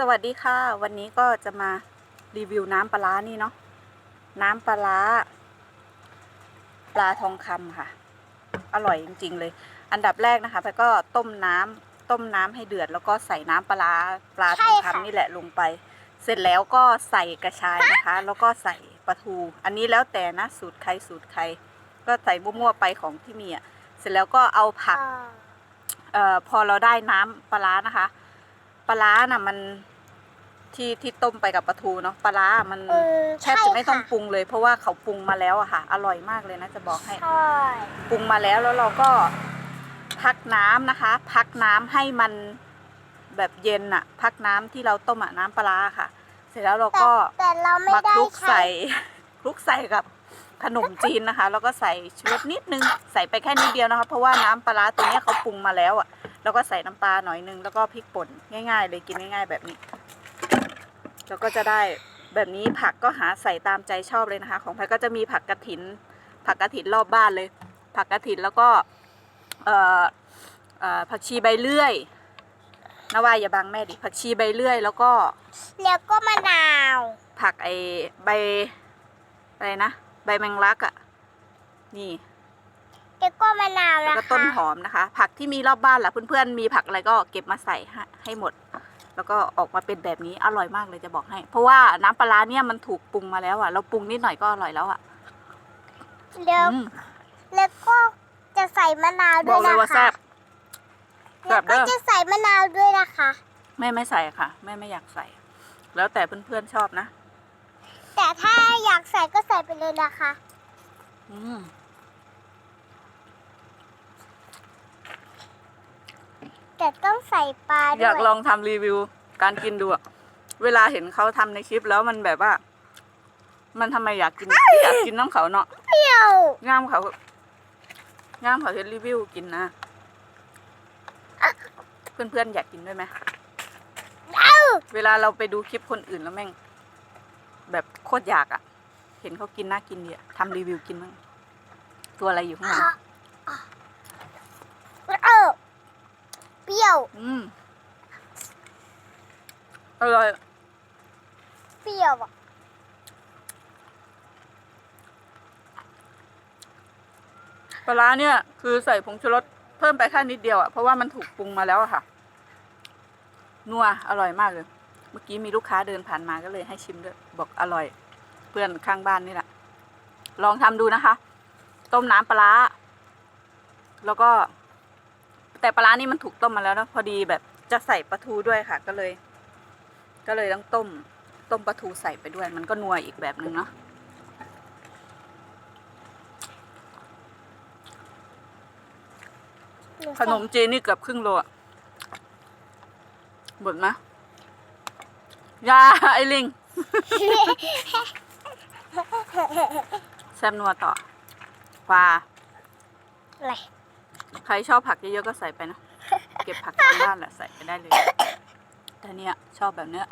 สวัสดีค่ะ วันนี้ก็จะมารีวิวน้ำปลาร้านี่เนาะน้ำปลาร้าปลาทองคำค่ะ อร่อยจริง ๆ เลย อันดับแรกนะคะไปก็ต้มน้ำต้มน้ำให้เดือด แล้วก็ใส่น้ำปลาร้าปลาทองใช่ค่ะคำนี่แหละลงไป เสร็จแล้วก็ใส่กระชายนะคะ แล้วก็ใส่ปลาทู อันนี้แล้วแต่นะสูตรใครสูตรใคร ก็ใส่มั่วๆไปของที่มีอะเสร็จแล้วก็เอาผักเอ่อพอเราได้น้ำปลาร้านะคะ ปลาร้าน่ะมันที่ที่ต้มไปกับปลาทูเนาะปลาร้ามันเออแทบจะไม่ต้องใช่ค่ะปรุงเลย เพราะว่าเขาปรุงมาแล้วอะค่ะ อร่อยมากเลยนะจะบอกให้ ใช่ปรุงมาแล้วแล้วเราก็พักน้ำนะคะ พักน้ำให้มันแบบเย็นอะพักน้ำที่เราต้มอะน้ำปลาร้าค่ะ เสร็จแล้วเราแต่ก็แต่เราไม่มาได้คลุกใช้ใส่คลุกใส่กับขนมจีนนะคะ แล้วก็ใส่ชูรสนิดนึงใส่ไปแค่นิดเดียวนะคะ เพราะว่าน้ำปลาร้าตัวเนี้ยเขาปรุงมาแล้วอะ แล้วก็ใส่น้ำปลาหน่อยนึงแล้วก็พริกป่นง่าย ๆ เลยกินง่าย ๆ แบบนี้ แล้วก็จะได้แบบนี้ผักก็หาใส่ตามใจชอบเลยนะคะ ของแพรก็จะมีผักกระถิน ผักกระถินรอบบ้านเลย ผักกระถินแล้วก็เอ่อเอ่อผักชีใบเลื่อยนว่าอย่าบังแม่ดิผักชีใบเลื่อย แล้วก็แล้วก็มะนาว ผักไอใบอะไรนะ ใบแมงลักอะ่ะ นี่ แล้วก็มะนาวแล้วนะก็คะต้นหอมนะคะ ผักที่มีรอบบ้านล่ะเพื่อนๆมีผักอะไรก็เก็บมาใส่ให้ให้หมด แล้วก็ออกมาเป็นแบบนี้อร่อยมากเลยจะบอกให้ เพราะว่าน้ำปลาร้าเนี่ยมันถูกปรุงมาแล้วอะ่ะเราปรุงนิดหน่อยก็อร่อยแล้วอะ่ะแล้วอืมแล้วก็จะใส่มะนาวบด้อวกยเลยนะว่าแซ่คะบ แซ่บเด้แล้วอก็จะใส่มะนาวด้วยนะคะ แม่ไม่ใส่ค่ะแม่ไม่อยากใส่ แล้วแต่เพื่อนๆชอบนะแต่ถ้าอยากใส่ก็ใส่ไปเลยนะคะ อืม แต่ต้องใส่ปลาด้วยอยากลองทำรีวิวการกินดูอะเวลาเห็นเขาทำในคลิปแล้วมันแบบว่า มันทำไมอยากกิน อยากกินน้ำเขาเนาะเปรี้ยวงามเขางามเขาเฮ็ดรีวิวกินนะ เพื่อนๆอยากกินด้วยไหม เอ้าเวลาเราไปดูคลิปคนอื่นแล้วแม่ง แบบโคตรอยากอะเห็นเขากินน่ากินดีอะทำรีวิวกินบ้างตัวอะไรอยู่ข้างหลัง เออ เปรี้ยว อืมอร่อยเปรี้ยวอะปลาร้าเนี่ย คือใส่ผงชูรสเพิ่มไปแค่นิดเดียวอะเพราะว่ามันถูกปรุงมาแล้วอะค่ะ นัวอร่อยมากเลย เมื่อกี้มีลูกค้าเดินผ่านมาก็เลยให้ชิมด้วย บอกอร่อย เพื่อนข้างบ้านนี่แหละ ลองทำดูนะคะ ต้มน้ำปลาร้าแล้วก็ แต่ปลาร้านี่มันถูกต้มมาแล้วนะพอดีแบบจะใส่ปลาทูด้วยค่ะ ก็เลย ก็เลยต้องต้ม ต้มปลาทูใส่ไปด้วย มันก็นัวอีกแบบหนึ่งเนาะขนมจีนนี่เกือบครึ่งโลอะหมดไหมยาไอ้ลิง แซมนัวต่อปลาอะไร ใครชอบผักเยอะๆก็ใส่ไปนะ เก็บผักตามบ้านแหละใส่ไปได้เลย แต่เนี้ยชอบแบบเนี้ย